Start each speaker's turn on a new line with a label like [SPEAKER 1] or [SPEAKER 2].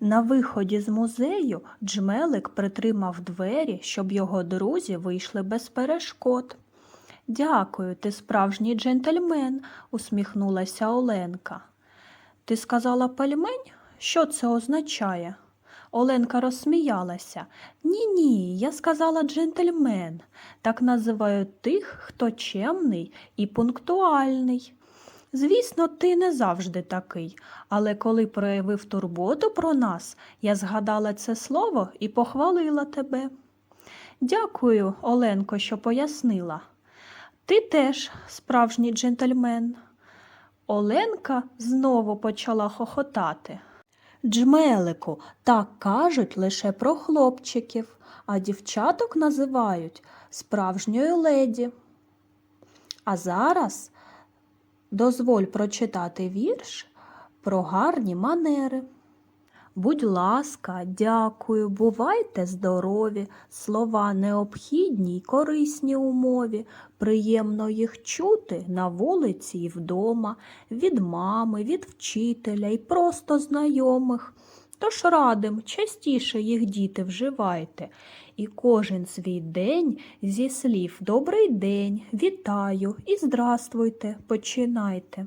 [SPEAKER 1] На виході з музею Джмелик притримав двері, щоб його друзі вийшли без перешкод. Дякую, ти справжній джентльмен, усміхнулася Оленка. Ти сказала пельмень? Що це означає? Оленка розсміялася. Ні, ні, я сказала джентльмен. Так називають тих, хто чемний і пунктуальний. Звісно, ти не завжди такий, але коли проявив турботу про нас, я згадала це слово і похвалила тебе. Дякую, Оленко, що пояснила. Ти теж справжній джентльмен. Оленка знову почала хохотати. Джмелику, так кажуть лише про хлопчиків, а дівчаток називають справжньою леді. А зараз дозволь прочитати вірш про гарні манери. Будь ласка, дякую, бувайте здорові, слова необхідні й корисні умові. приємно їх чути на вулиці і вдома, від мами, від вчителя і просто знайомих. Тож радим, частіше їх діти вживайте, і кожен свій день зі слів «Добрий день», «Вітаю» і «Здравствуйте» починайте.